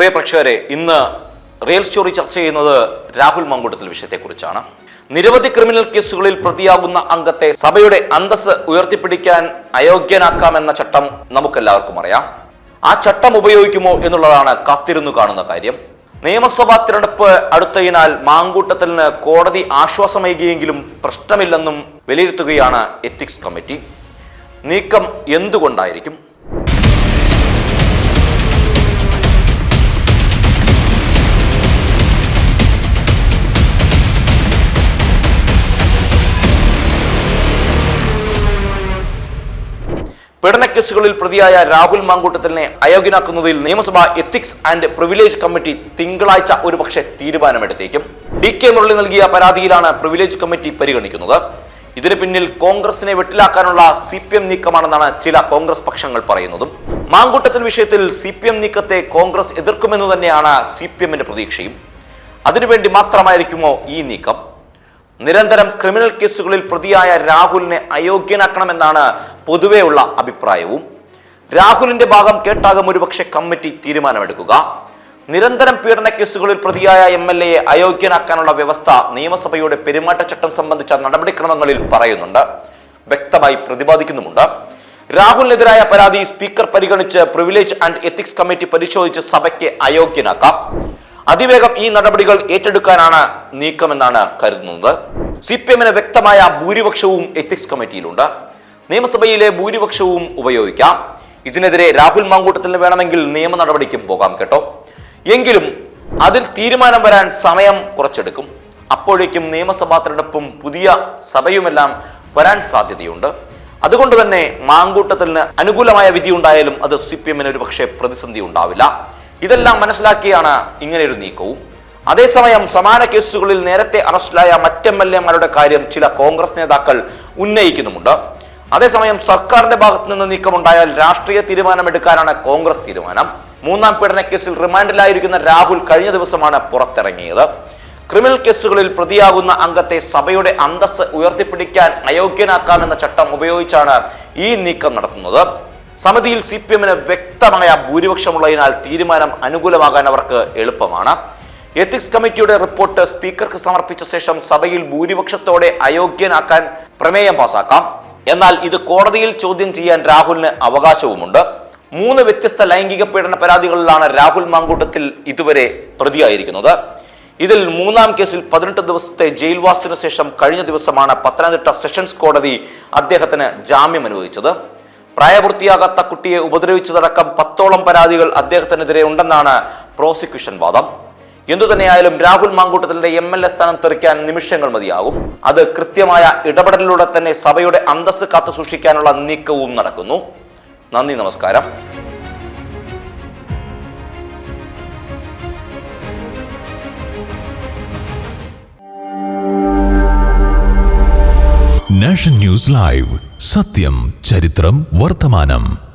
പ്രിയ പ്രേക്ഷകരെ ഇന്ന് real story ചർച്ച ചെയ്യുന്നത് രാഹുൽ മങ്കൂട്ടത്തിൽ വിഷയത്തെക്കുറിച്ചാണ്. നിരവധി ക്രിമിനൽ കേസുകളിൽ പ്രതിയാകുന്ന അംഗത്തെ സഭയുടെ അന്തസ് ഉയർത്തിപ്പിടിക്കാൻ അയോഗ്യനാക്കാമെന്ന ചട്ടം നമുക്കെല്ലാവർക്കും അറിയാം. ആ ചട്ടം ഉപയോഗിക്കുമോ എന്നുള്ളതാണ് കാത്തിരുന്നു കാണുന്ന കാര്യം. നിയമസഭാ തിരഞ്ഞെടുപ്പ് അടുത്തതിനാൽ മാങ്കൂട്ടത്തിന് കോടതി ആശ്വാസമേകിയെങ്കിലും പ്രശ്നമില്ലെന്നും വിലയിരുത്തുകയാണ് എത്തിക്സ് കമ്മിറ്റി. നീക്കം എന്തുകൊണ്ടായിരിക്കും? പീഡനക്കേസുകളിൽ പ്രതിയായ രാഹുൽ മാങ്കൂട്ടത്തിനെ അയോഗ്യനാക്കുന്നതിൽ നിയമസഭാ എത്തിക്സ് ആൻഡ് പ്രിവിലേജ് കമ്മിറ്റി തിങ്കളാഴ്ച ഒരുപക്ഷെ തീരുമാനമെടുത്തേക്കും. ഡി കെ മുരളി നൽകിയ പരാതിയിലാണ് പ്രിവിലേജ് കമ്മിറ്റി പരിഗണിക്കുന്നത്. ഇതിന് പിന്നിൽ കോൺഗ്രസിനെ വെട്ടിലാക്കാനുള്ള സി പി എം നീക്കമാണെന്നാണ് ചില കോൺഗ്രസ് പക്ഷങ്ങൾ പറയുന്നതും. മാങ്കൂട്ടത്തിൽ വിഷയത്തിൽ സി പി എം നീക്കത്തെ കോൺഗ്രസ് എതിർക്കുമെന്ന് തന്നെയാണ് സി പി എമ്മിന്റെ പ്രതീക്ഷയും. അതിനുവേണ്ടി മാത്രമായിരിക്കുമോ ഈ നീക്കം? നിരന്തരം ക്രിമിനൽ കേസുകളിൽ പ്രതിയായ രാഹുലിനെ അയോഗ്യനാക്കണമെന്നാണ് പൊതുവെയുള്ള അഭിപ്രായവും. രാഹുലിന്റെ ഭാഗം കേട്ടാകും ഒരുപക്ഷെ കമ്മിറ്റി തീരുമാനമെടുക്കുക. നിരന്തരം പീഡന കേസുകളിൽ പ്രതിയായ എം എൽ എയെ അയോഗ്യനാക്കാനുള്ള വ്യവസ്ഥ നിയമസഭയുടെ പെരുമാറ്റച്ചട്ടം സംബന്ധിച്ച നടപടിക്രമങ്ങളിൽ പറയുന്നുണ്ട്. വ്യക്തമായി പ്രതിപാദിക്കുന്നുമുണ്ട്. രാഹുലിനെതിരായ പരാതി സ്പീക്കർ പരിഗണിച്ച് പ്രിവിലേജ് ആൻഡ് എത്തിക്സ് കമ്മിറ്റി പരിശോധിച്ച് സഭയ്ക്ക് അയോഗ്യനാക്കാം. അതിവേഗം ഈ നടപടികൾ ഏറ്റെടുക്കാനാണ് നീക്കമെന്നാണ് കരുതുന്നത്. സി പി എമ്മിന് വ്യക്തമായ ഭൂരിപക്ഷവും എത്തിക്സ് കമ്മിറ്റിയിലുണ്ട് നിയമസഭയിലെ ഭൂരിപക്ഷവും ഉപയോഗിക്കാം. ഇതിനെതിരെ രാഹുൽ മാങ്കൂട്ടത്തിന് വേണമെങ്കിൽ നിയമ നടപടിക്കും പോകാം കേട്ടോ. എങ്കിലും അതിൽ തീരുമാനം വരാൻ സമയം കുറച്ചെടുക്കും. അപ്പോഴേക്കും നിയമസഭാ തെരഞ്ഞെടുപ്പും പുതിയ സഭയുമെല്ലാം വരാൻ സാധ്യതയുണ്ട്. അതുകൊണ്ട് തന്നെ മാങ്കൂട്ടത്തിന് അനുകൂലമായ വിധി ഉണ്ടായാലും അത് സി പി എമ്മിന് ഒരു പക്ഷേ പ്രതിസന്ധി ഉണ്ടാവില്ല. ഇതെല്ലാം മനസ്സിലാക്കിയാണ് ഇങ്ങനെയൊരു നീക്കവും. അതേസമയം സമാന കേസുകളിൽ നേരത്തെ അറസ്റ്റിലായ മറ്റ് എം എൽ കാര്യം ചില കോൺഗ്രസ് നേതാക്കൾ ഉന്നയിക്കുന്നുമുണ്ട്. അതേസമയം സർക്കാരിന്റെ ഭാഗത്തു നിന്ന് നീക്കമുണ്ടായാൽ രാഷ്ട്രീയ തീരുമാനമെടുക്കാനാണ് കോൺഗ്രസ് തീരുമാനം. മൂന്നാം പീഡന കേസിൽ റിമാൻഡിലായിരിക്കുന്ന രാഹുൽ കഴിഞ്ഞ ദിവസമാണ് പുറത്തിറങ്ങിയത്. ക്രിമിനൽ കേസുകളിൽ പ്രതിയാകുന്ന അംഗത്തെ സഭയുടെ അന്തസ് ഉയർത്തിപ്പിടിക്കാൻ അയോഗ്യനാക്കാമെന്ന ചട്ടം ഉപയോഗിച്ചാണ് ഈ നീക്കം നടത്തുന്നത്. സമിതിയിൽ സി പി എമ്മിന് വ്യക്തമായ ഭൂരിപക്ഷമുള്ളതിനാൽ തീരുമാനം അനുകൂലമാകാൻ അവർക്ക് എളുപ്പമാണ്. എത്തിക്സ് കമ്മിറ്റിയുടെ റിപ്പോർട്ട് സ്പീക്കർക്ക് സമർപ്പിച്ച ശേഷം സഭയിൽ ഭൂരിപക്ഷത്തോടെ അയോഗ്യനാക്കാൻ പ്രമേയം പാസാക്കാം. എന്നാൽ ഇത് കോടതിയിൽ ചോദ്യം ചെയ്യാൻ രാഹുലിന് അവകാശവുമുണ്ട്. മൂന്ന് വ്യത്യസ്ത ലൈംഗിക പീഡന പരാതികളിലാണ് രാഹുൽ മാങ്കൂട്ടത്തിൽ ഇതുവരെ പ്രതിയായിരിക്കുന്നത്. ഇതിൽ മൂന്നാം കേസിൽ പതിനെട്ട് ദിവസത്തെ ജയിൽവാസത്തിനു ശേഷം കഴിഞ്ഞ ദിവസമാണ് പത്തനംതിട്ട സെഷൻസ് കോടതി അദ്ദേഹത്തിന് ജാമ്യം അനുവദിച്ചത്. പ്രായപൂർത്തിയാകാത്ത കുട്ടിയെ ഉപദ്രവിച്ചതടക്കം പത്തോളം പരാതികൾ അദ്ദേഹത്തിനെതിരെ ഉണ്ടെന്നാണ് പ്രോസിക്യൂഷൻ വാദം. എന്തുതന്നെയായാലും രാഹുൽ മാങ്കൂട്ടത്തിന്റെ എം എൽ എ സ്ഥാനം തെറിക്കാൻ നിമിഷങ്ങൾ മതിയാകും. അത് കൃത്യമായ ഇടപെടലിലൂടെ തന്നെ സഭയുടെ അന്തസ് കാത്തു സൂക്ഷിക്കാനുള്ള നീക്കവും നടക്കുന്നു. നന്ദി നമസ്കാരം. Nation news live. സത്യം ചരിത്രം വർത്തമാനം.